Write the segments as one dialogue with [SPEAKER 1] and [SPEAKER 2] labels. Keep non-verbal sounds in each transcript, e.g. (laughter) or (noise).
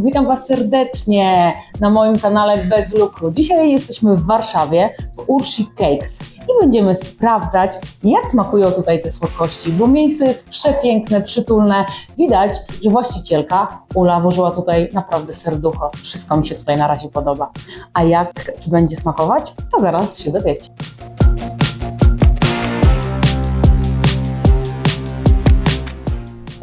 [SPEAKER 1] Witam Was serdecznie na moim kanale Bez Lukru. Dzisiaj jesteśmy w Warszawie w Urshi Cakes i będziemy sprawdzać, jak smakują tutaj te słodkości, bo miejsce jest przepiękne, przytulne. Widać, że właścicielka Ula włożyła tutaj naprawdę serducho. Wszystko mi się tutaj na razie podoba. A jak będzie smakować, to zaraz się dowiecie.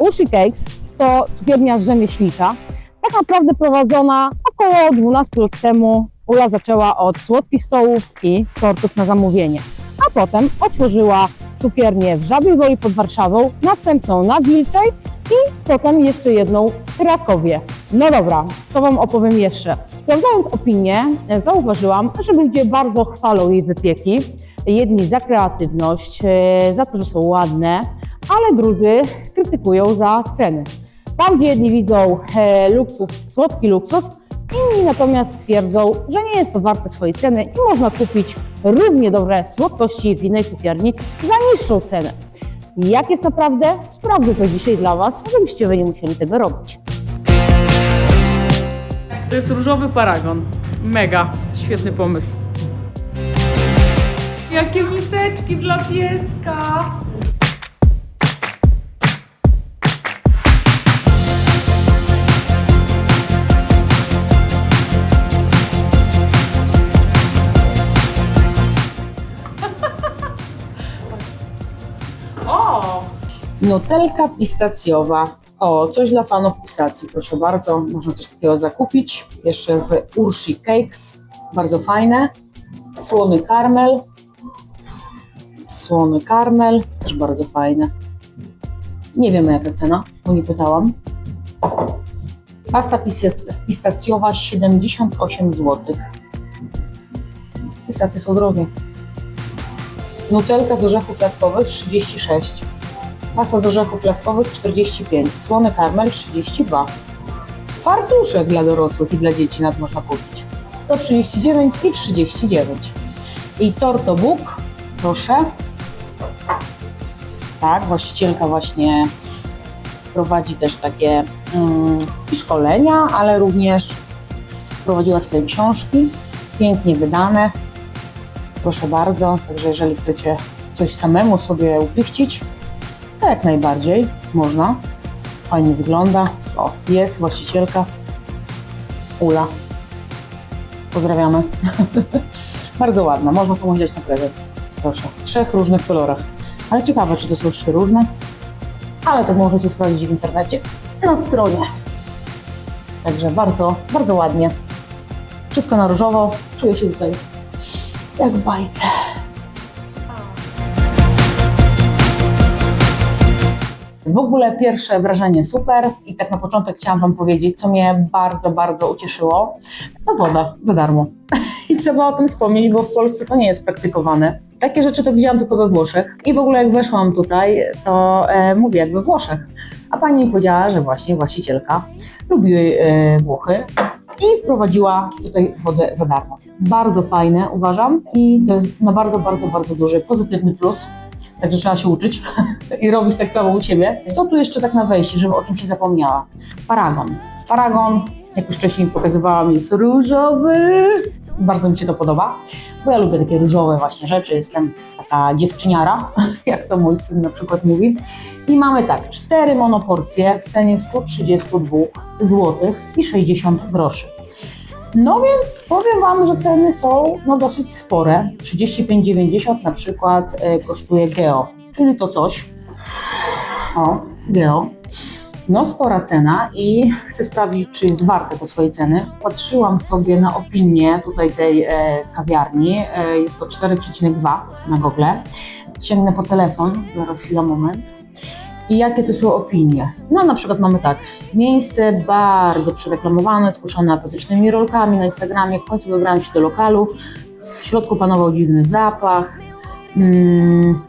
[SPEAKER 2] Ushi Cakes to cukiernia rzemieślnicza, tak naprawdę prowadzona około 12 lat temu. Ula zaczęła od słodkich stołów i tortów na zamówienie, a potem otworzyła cukiernię w Żabiej Woli pod Warszawą, następną na Wilczej i potem jeszcze jedną w Krakowie. No dobra, co Wam opowiem jeszcze? Sprawdzając opinię, zauważyłam, że ludzie bardzo chwalą jej wypieki. Jedni za kreatywność, e, za to, że są ładne, ale drudzy krytykują za ceny. Tam, gdzie jedni widzą e, luksus, słodki luksus, inni natomiast twierdzą, że nie jest to warte swojej ceny i można kupić równie dobre słodkości w innej cukierni za niższą cenę. Jak jest naprawdę? Sprawdzę to dzisiaj dla Was, żebyście Wy nie musieli tego robić.
[SPEAKER 3] To jest różowy paragon. Mega. Świetny pomysł. Jakie miseczki dla pieska.
[SPEAKER 1] Nutelka pistacjowa. O, coś dla fanów pistacji, proszę bardzo. Można coś takiego zakupić. Jeszcze w Urshi Cakes. Bardzo fajne. Słony karmel. Słony karmel. Też bardzo fajne. Nie wiemy jaka cena, bo nie pytałam. Pasta pistac- pistacjowa 78 zł. Pistacje są drogie. Nutelka z orzechów laskowych 36. Pasta z orzechów laskowych 45, słony karmel 32. Fartuszek dla dorosłych i dla dzieci nad można kupić. 139 i 39. I tortobuk, proszę. Tak, właścicielka właśnie prowadzi też takie mm, i szkolenia, ale również wprowadziła swoje książki, pięknie wydane. Proszę bardzo, także jeżeli chcecie coś samemu sobie upichcić, jak najbardziej można. Fajnie wygląda. O, jest właścicielka Ula. Pozdrawiamy. (laughs) Bardzo ładna, można komuś dać na prezent. Proszę, w trzech różnych kolorach. Ale ciekawe, czy to są trzy różne. Ale to możecie sprawdzić w internecie na stronie. Także bardzo, bardzo ładnie. Wszystko na różowo. Czuję się tutaj jak bajce. W ogóle pierwsze wrażenie super i tak na początek chciałam Wam powiedzieć, co mnie bardzo, bardzo ucieszyło, to woda za darmo. (laughs) I trzeba o tym wspomnieć, bo w Polsce to nie jest praktykowane. Takie rzeczy to widziałam tylko we Włoszech i w ogóle jak weszłam tutaj, to e, mówię jak we Włoszech. A pani powiedziała, że właśnie właścicielka lubi e, Włochy i wprowadziła tutaj wodę za darmo. Bardzo fajne uważam i to jest na bardzo, bardzo, bardzo duży pozytywny plus. Także trzeba się uczyć (laughs) i robić tak samo u siebie. Co tu jeszcze tak na wejście, żeby o czym się zapomniała? Paragon. Paragon, jak już wcześniej pokazywałam, jest różowy. Bardzo mi się to podoba, bo ja lubię takie różowe właśnie rzeczy. Jestem taka dziewczyniara, (laughs) jak to mój syn na przykład mówi. I mamy tak, cztery monoporcje w cenie 132 zł i 60 groszy. No więc powiem Wam, że ceny są no, dosyć spore. 35,90 na przykład e, kosztuje Geo, czyli to coś. O, Geo. No spora cena i chcę sprawdzić, czy jest warte to swojej ceny. Patrzyłam sobie na opinię tutaj tej e, kawiarni. E, jest to 4,2 na Google. Sięgnę po telefon, zaraz chwila, moment. I jakie to są opinie? No na przykład mamy tak, miejsce bardzo przereklamowane, skuszone apetycznymi rolkami na Instagramie, w końcu wybrałam się do lokalu, w środku panował dziwny zapach, mm,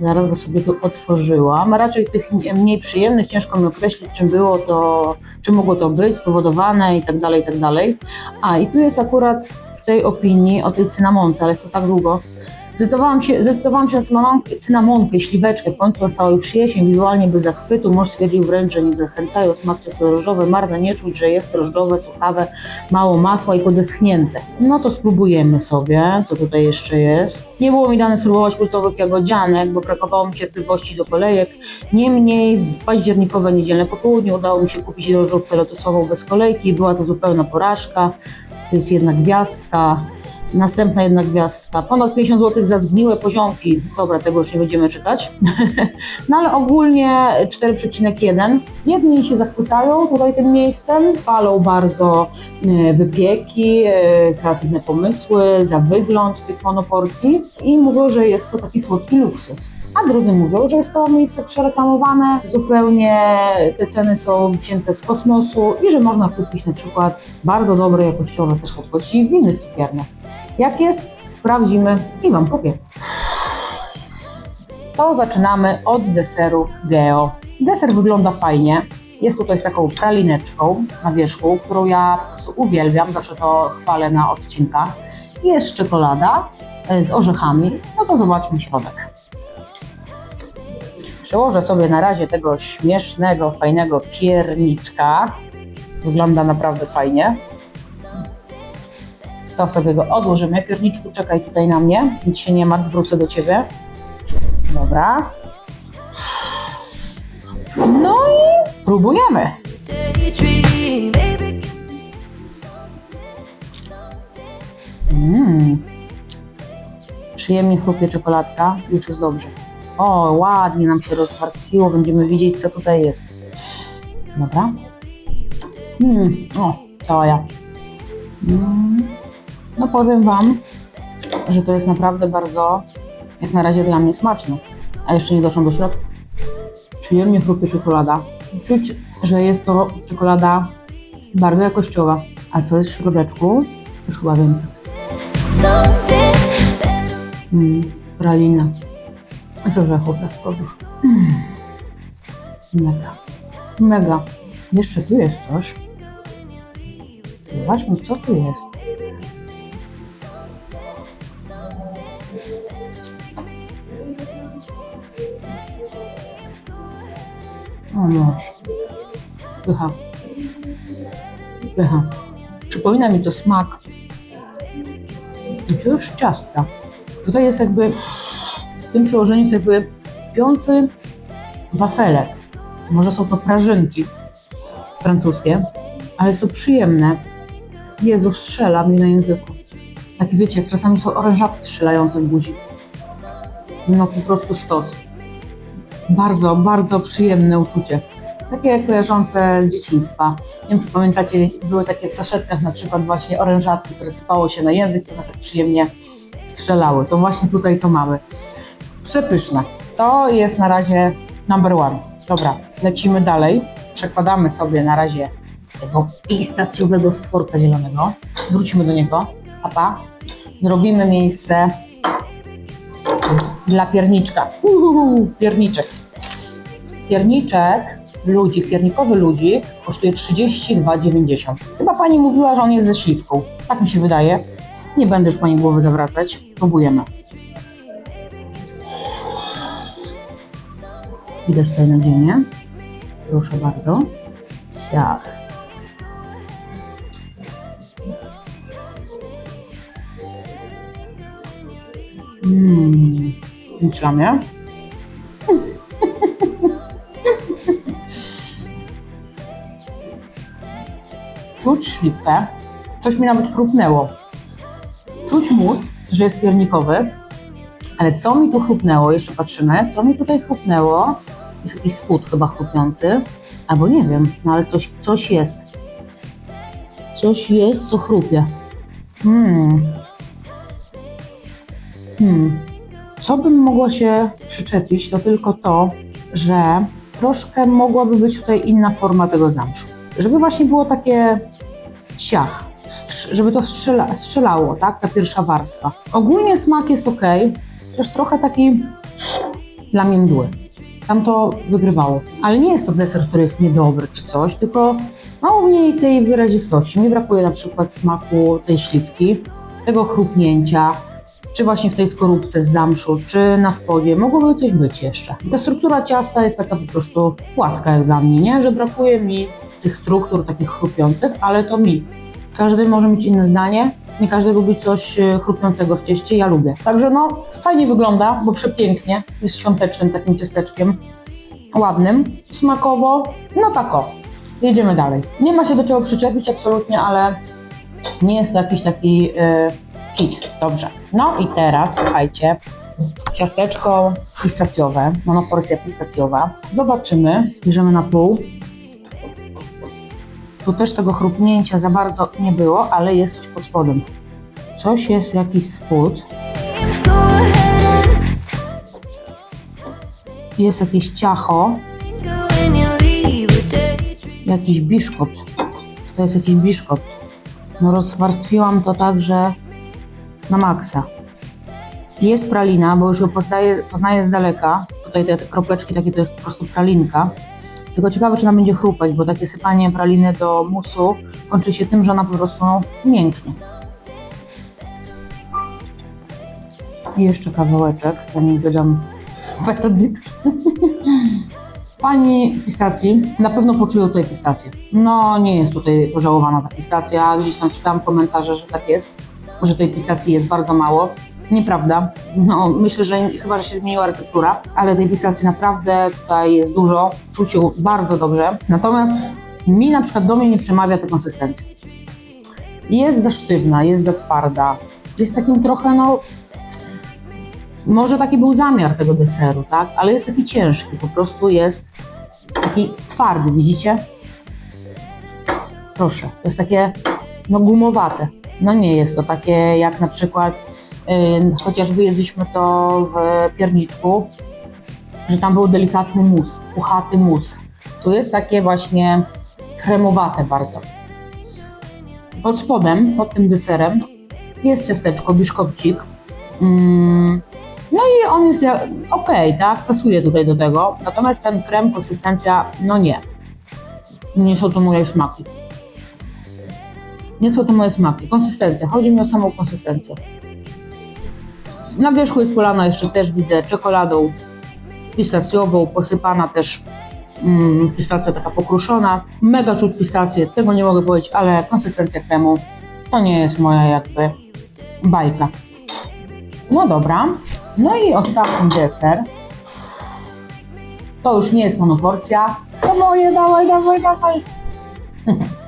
[SPEAKER 1] zaraz go sobie tu otworzyłam, raczej tych mniej przyjemnych, ciężko mi określić czym było to, czym mogło to być, spowodowane i tak dalej, i tak dalej. A i tu jest akurat w tej opinii o tej cynamonce, ale co tak długo, Zdecydowałam się, zdecydowałam się na cynamonkę, cynamonkę, śliweczkę. W końcu nastała już jesień, wizualnie bez zachwytu. Mąż stwierdził wręcz, że nie zachęcają. Smak ciasto drożdżowe, marne nie czuć, że jest drożdżowe, suchawe, mało masła i podeschnięte. No to spróbujemy sobie, co tutaj jeszcze jest. Nie było mi dane spróbować kultowych jagodzianek, bo brakowało mi cierpliwości do kolejek. Niemniej w październikowe niedzielne popołudnie udało mi się kupić drożdżówkę lotusową bez kolejki. Była to zupełna porażka. To jest jedna gwiazdka. Następna jedna gwiazdka. Ponad 50 zł za zgniłe poziomki. Dobra, tego już nie będziemy czytać. (laughs) no ale ogólnie 4,1. Jedni się zachwycają tutaj tym miejscem, chwalą bardzo e, wypieki, e, kreatywne pomysły, za wygląd tych monoporcji i mówią, że jest to taki słodki luksus. A drudzy mówią, że jest to miejsce przereklamowane, zupełnie te ceny są wzięte z kosmosu i że można kupić na przykład bardzo dobre jakościowe też słodkości w innych cukierniach. Jak jest, sprawdzimy i Wam powiem. To zaczynamy od deseru Geo. Deser wygląda fajnie. Jest tutaj z taką pralineczką na wierzchu, którą ja uwielbiam, zawsze to chwalę na odcinkach. Jest czekolada e, z orzechami. No to zobaczmy środek. Przełożę sobie na razie tego śmiesznego, fajnego pierniczka. Wygląda naprawdę fajnie. To sobie go odłożymy. Pierniczku, czekaj tutaj na mnie. Nic się nie martw, wrócę do Ciebie. Dobra. No i próbujemy. Mm. Przyjemnie chrupie czekoladka, już jest dobrze. O, ładnie nam się rozwarstwiło, będziemy widzieć, co tutaj jest. Dobra. Mm. O, cała ja. Mm. No powiem Wam, że to jest naprawdę bardzo, jak na razie dla mnie smaczne. A jeszcze nie doszłam do środka. Przyjemnie chrupie czekolada. Czuć, że jest to czekolada bardzo jakościowa. A co jest w środeczku? Już chyba wiem. Mm, pralina z orzechów laskowych. Mm. Mega. Mega. Jeszcze tu jest coś. Zobaczmy, co tu jest. O noż. Pycha. Pycha. Przypomina mi to smak jakiegoś ciastka. Tutaj jest jakby, w tym przełożeniu jest jakby piący wafelek. Może są to prażynki francuskie, ale to przyjemne. Jezu, strzela mi na języku. Jak wiecie, czasami są orężatki strzelające w buzi. No po prostu sztos. Bardzo, bardzo przyjemne uczucie. Takie kojarzące z dzieciństwa. Nie wiem, czy pamiętacie, były takie w saszetkach na przykład właśnie orężatki, które sypało się na język one tak przyjemnie strzelały. To właśnie tutaj to mamy. Przepyszne. To jest na razie number one. Dobra, lecimy dalej. Przekładamy sobie na razie tego pistacjowego stworka zielonego. Wrócimy do niego. Papa. Zrobimy miejsce dla pierniczka. Pierniczek. Pierniczek, ludzik, piernikowy ludzik kosztuje 32,90. Chyba pani mówiła, że on jest ze śliwką. Tak mi się wydaje. Nie będę już pani głowy zawracać. Próbujemy. Widać tutaj nadzienie. Proszę bardzo. Ciach. Mmm. Myślamy. Czuć śliwkę. Coś mi nawet chrupnęło. Czuć mus, że jest piernikowy. Ale co mi tu chrupnęło? Jeszcze patrzymy. Co mi tutaj chrupnęło? Jest jakiś spód chyba chrupiący. Albo nie wiem, no ale coś, coś jest. Coś jest, co chrupie. Hmm. Hmm. Co bym mogła się przyczepić, to tylko to, że troszkę mogłaby być tutaj inna forma tego zamszu. Żeby właśnie było takie siach, żeby to strzela, strzelało, tak, ta pierwsza warstwa. Ogólnie smak jest ok, chociaż trochę taki dla mnie mdły. Tam to wygrywało. Ale nie jest to deser, który jest niedobry czy coś, tylko mało w niej tej wyrazistości. Mi brakuje na przykład smaku tej śliwki, tego chrupnięcia. Czy właśnie w tej skorupce z zamszu, czy na spodzie, mogłoby coś być jeszcze. Ta struktura ciasta jest taka po prostu płaska jak dla mnie, nie? Że brakuje mi tych struktur takich chrupiących, ale to mi. Każdy może mieć inne zdanie. Nie każdy lubi coś e, chrupiącego w cieście, ja lubię. Także no, fajnie wygląda, bo przepięknie. Jest świątecznym takim ciasteczkiem. Ładnym, smakowo, no tak o. Jedziemy dalej. Nie ma się do czego przyczepić absolutnie, ale nie jest to jakiś taki e, hit. Dobrze. No i teraz, słuchajcie, ciasteczko pistacjowe, monoporcja pistacjowa. Zobaczymy, bierzemy na pół. Tu też tego chrupnięcia za bardzo nie było, ale jest coś pod spodem. Coś jest, jakiś spód. Jest jakieś ciacho, jakiś biszkopt. To jest jakiś biszkopt. No rozwarstwiłam to tak, że na maksa. Jest pralina, bo już ją poznaję, poznaję z daleka. Tutaj te, te kropeczki takie to jest po prostu pralinka. Tylko ciekawe, czy ona będzie chrupać, bo takie sypanie praliny do musu kończy się tym, że ona po prostu no, mięknie. I jeszcze kawałeczek, zanim wydam (laughs) werdykt. Fani pistacji na pewno poczują tutaj pistację. No, nie jest tutaj pożałowana ta pistacja. Gdzieś tam czytałam komentarze, że tak jest, że tej pistacji jest bardzo mało. Nieprawda. No, myślę, że chyba, że się zmieniła receptura, ale tej pistacji naprawdę tutaj jest dużo. Czuć ją bardzo dobrze. Natomiast mi na przykład do mnie nie przemawia ta konsystencja. Jest za sztywna, jest za twarda. Jest takim trochę, no, może taki był zamiar tego deseru, tak? Ale jest taki ciężki, po prostu jest taki twardy, widzicie? Proszę, to jest takie no gumowate. No nie jest to takie jak na przykład yy, chociażby jedliśmy to w pierniczku, że tam był delikatny mus, puchaty mus. Tu jest takie właśnie kremowate bardzo. Pod spodem, pod tym deserem jest ciasteczko, biszkopcik. Mm, no i on jest okej, tak? Pasuje tutaj do tego. Natomiast ten krem, konsystencja, no nie. Nie są to moje smaki. Nie są to moje smaki. Konsystencja. Chodzi mi o samą konsystencję. Na wierzchu jest polana jeszcze też widzę czekoladą pistacjową, posypana też mm, pistacja taka pokruszona. Mega czuć pistację, tego nie mogę powiedzieć, ale konsystencja kremu to nie jest moja jakby bajka. No dobra. No i ostatni deser. To już nie jest monoporcja. To moje, dawaj, dawaj, dawaj. (laughs)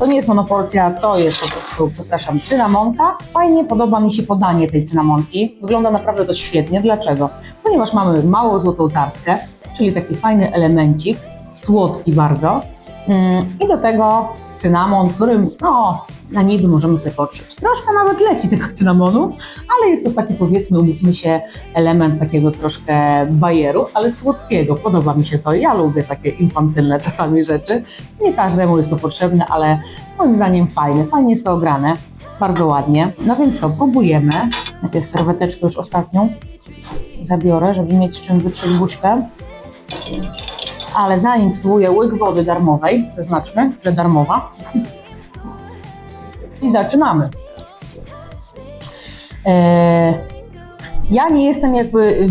[SPEAKER 1] To nie jest monoporcja, to jest po prostu, przepraszam, cynamonka. Fajnie podoba mi się podanie tej cynamonki. Wygląda naprawdę to świetnie. Dlaczego? Ponieważ mamy małą złotą tartkę, czyli taki fajny elemencik, słodki bardzo. Mm, I do tego cynamon, którym no, na niby możemy sobie potrzeć. Troszkę nawet leci tego cynamonu, ale jest to taki powiedzmy, umówmy się, element takiego troszkę bajeru, ale słodkiego. Podoba mi się to. Ja lubię takie infantylne (laughs) czasami rzeczy. Nie każdemu jest to potrzebne, ale moim zdaniem fajne. Fajnie jest to ograne. Bardzo ładnie. No więc co, próbujemy. Najpierw serweteczkę już ostatnią zabiorę, żeby mieć czym wytrzeć buźkę. Ale zanim spróbuję łyk wody darmowej, zaznaczmy, że darmowa. I zaczynamy. Eee, ja nie jestem jakby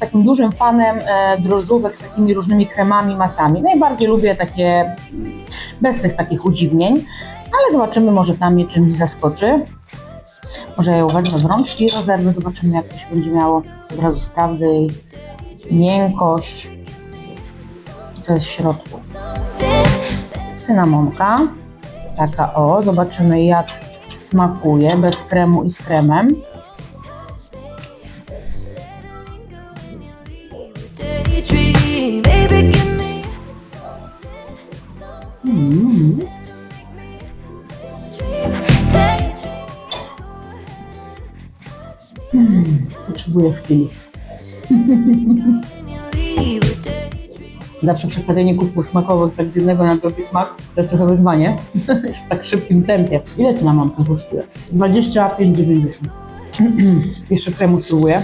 [SPEAKER 1] takim dużym fanem e, drożdżówek z takimi różnymi kremami, masami. Najbardziej lubię takie mm, bez tych takich udziwnień, ale zobaczymy, może tam mnie czymś zaskoczy. Może ja ją wezmę w rączki, rozerwę, zobaczymy jak to się będzie miało. Od razu sprawdzę jej miękkość, co jest w środku. Cynamonka, taka o, zobaczymy jak smakuje, bez kremu i z kremem. Mm. Potrzebuję chwili. (laughs) Zawsze przestawianie kubków smakowych tak z jednego na drugi smak to jest trochę wyzwanie. (laughs) w tak szybkim tempie. Ile cynamonka kosztuje? 25,90. (clears throat) Jeszcze kremu spróbuję.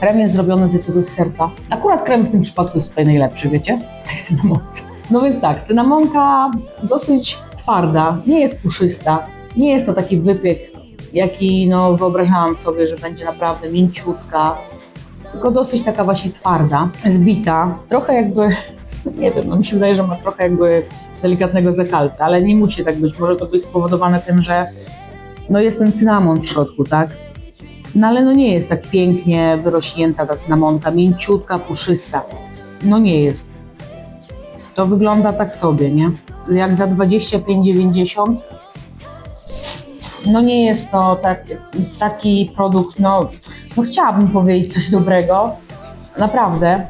[SPEAKER 1] Krem jest zrobiony z jakiegoś serka. Akurat krem w tym przypadku jest tutaj najlepszy, wiecie? (laughs) W tej cynamonce. No więc tak, cynamonka dosyć twarda, nie jest puszysta, nie jest to taki wypiek, jaki no, wyobrażałam sobie, że będzie naprawdę mięciutka, tylko dosyć taka właśnie twarda, zbita, trochę jakby, (laughs) nie wiem, no mi się wydaje, że ma trochę jakby delikatnego zakalca, ale nie musi tak być, może to być spowodowane tym, że no jest ten cynamon w środku, tak? No ale no nie jest tak pięknie wyrośnięta ta cynamonka, mięciutka, puszysta. No nie jest. To wygląda tak sobie, nie? Jak za 25,90. No nie jest to tak, taki produkt, no, no chciałabym powiedzieć coś dobrego, naprawdę.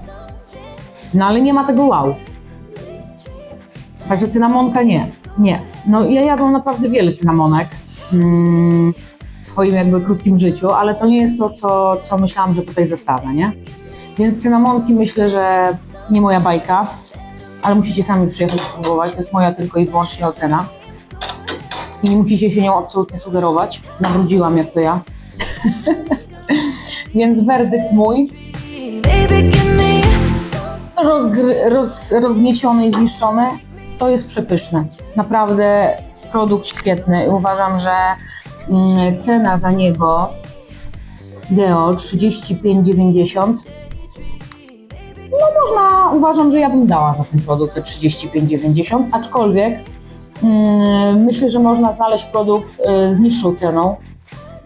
[SPEAKER 1] No ale nie ma tego wow. Także cynamonka nie, nie. No ja jadłam naprawdę wiele cynamonek mm, w swoim jakby krótkim życiu, ale to nie jest to, co, co myślałam, że tutaj zostanę, nie? Więc cynamonki myślę, że nie moja bajka, ale musicie sami przyjechać spróbować. To jest moja tylko i wyłącznie ocena. I nie musicie się nią absolutnie sugerować. Nabrudziłam jak to ja. (laughs) Więc werdykt mój, rozgry, roz, rozgnieciony i zniszczony, to jest przepyszne. Naprawdę produkt świetny. I uważam, że mm, cena za niego Deo 35,90 no można, uważam, że ja bym dała za ten produkt te 35,90, aczkolwiek myślę, że można znaleźć produkt y, z niższą ceną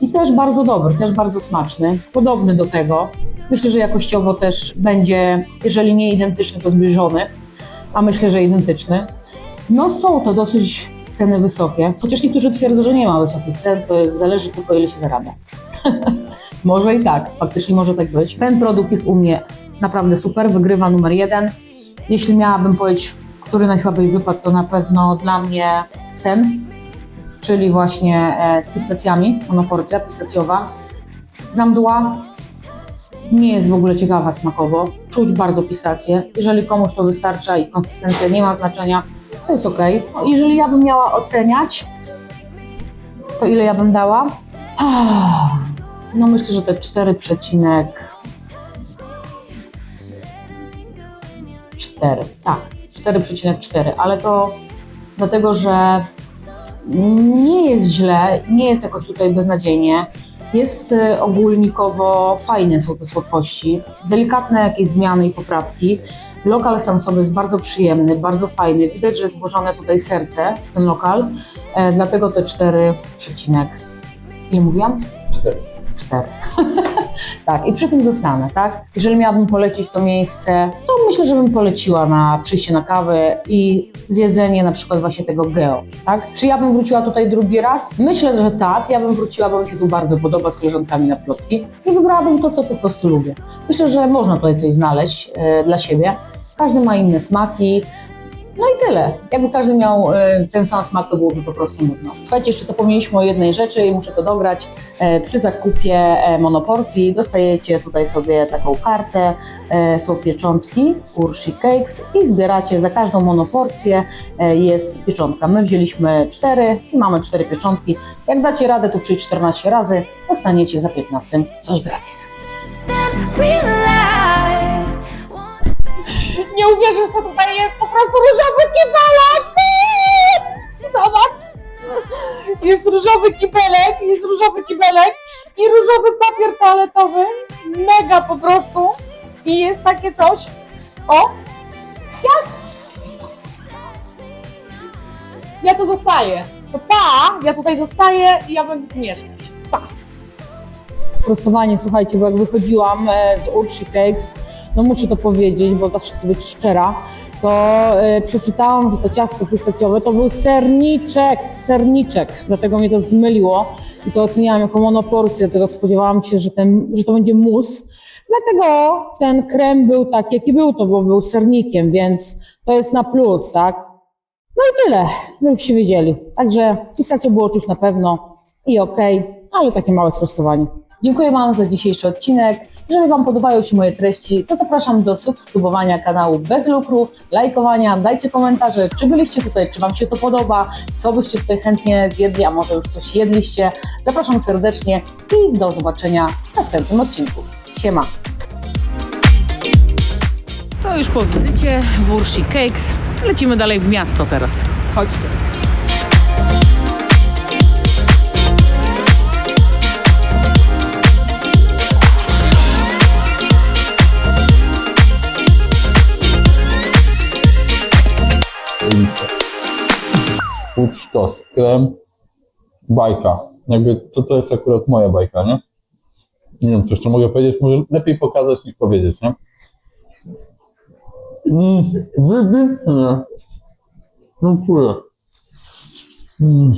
[SPEAKER 1] i też bardzo dobry, też bardzo smaczny, podobny do tego. Myślę, że jakościowo też będzie, jeżeli nie identyczny, to zbliżony, a myślę, że identyczny. No są to dosyć ceny wysokie, chociaż niektórzy twierdzą, że nie ma wysokich cen, to jest, zależy tylko ile się zarabia. (laughs) może i tak, faktycznie może tak być. Ten produkt jest u mnie naprawdę super, wygrywa numer jeden. Jeśli miałabym powiedzieć, który najsłabiej wypadł, to na pewno dla mnie ten, czyli właśnie e, z pistacjami, monoporcja pistacjowa. Zamdła nie jest w ogóle ciekawa smakowo, czuć bardzo pistację. Jeżeli komuś to wystarcza i konsystencja nie ma znaczenia, to jest ok. No, jeżeli ja bym miała oceniać, to ile ja bym dała? Ah, No myślę, że te 4 przecinek 4, tak, 4,4, ale to dlatego, że nie jest źle, nie jest jakoś tutaj beznadziejnie. Jest y, ogólnikowo fajne są te słodkości, delikatne jakieś zmiany i poprawki. Lokal sam sobie jest bardzo przyjemny, bardzo fajny. Widać, że jest włożone tutaj serce w ten lokal, e, dlatego te 4 przecinek. Ile mówiłam?
[SPEAKER 4] 4.
[SPEAKER 1] 4. (laughs) tak, i przy tym zostanę, tak? Jeżeli miałabym polecić to miejsce, to myślę, że bym poleciła na przyjście na kawę i zjedzenie na przykład właśnie tego geo, tak? Czy ja bym wróciła tutaj drugi raz? Myślę, że tak. Ja bym wróciła, bo mi się tu bardzo podoba z koleżankami na plotki i wybrałabym to, co po prostu lubię. Myślę, że można tutaj coś znaleźć e, dla siebie. Każdy ma inne smaki. No i tyle. Jakby każdy miał e, ten sam smak, to byłoby po prostu nudno. Słuchajcie, jeszcze zapomnieliśmy o jednej rzeczy i muszę to dograć. E, Przy zakupie e, monoporcji dostajecie tutaj sobie taką kartę, są pieczątki Urshi Cakes i zbieracie za każdą monoporcję jest pieczątka. My wzięliśmy cztery i mamy cztery pieczątki. Jak dacie radę tu przyjść 14 razy, dostaniecie za 15 coś gratis.
[SPEAKER 2] Nie uwierzysz, co tutaj jest, po prostu różowy kibelek! Zobacz! Jest różowy kibelek, jest różowy kibelek i różowy papier toaletowy. Mega po prostu. I jest takie coś. O! Ciach! Ja tu zostaję. To pa! Ja tutaj zostaję i ja będę tu mieszkać. Pa! Prostowanie, słuchajcie, bo jak wychodziłam e, z Urshi Cakes, no muszę to powiedzieć, bo zawsze chcę być szczera, to e, przeczytałam, że to ciasto pistacjowe to był serniczek, serniczek, dlatego mnie to zmyliło i to oceniałam jako monoporcję, dlatego spodziewałam się, że, ten, że to będzie mus, dlatego ten krem był tak, jaki był, to bo był sernikiem, więc to jest na plus, tak? No i tyle, żebyście wiedzieli. Także pistacjo było czuć na pewno i okej, ale takie małe sprostowanie. Dziękuję Wam za dzisiejszy odcinek. Jeżeli Wam podobają się moje treści, to zapraszam do subskrybowania kanału bez lukru, lajkowania, dajcie komentarze, czy byliście tutaj, czy Wam się to podoba, co byście tutaj chętnie zjedli, a może już coś jedliście. Zapraszam serdecznie i do zobaczenia w następnym odcinku. Siema!
[SPEAKER 3] To już po wizycie w Urshi Cakes.
[SPEAKER 1] Lecimy dalej w miasto teraz. Chodźcie.
[SPEAKER 4] Sztos, krem, bajka. Jakby to, to jest akurat moja bajka, nie? Nie wiem, co jeszcze mogę powiedzieć, może lepiej pokazać niż powiedzieć, nie? Mm, wybitnie. Dziękuję. Mm.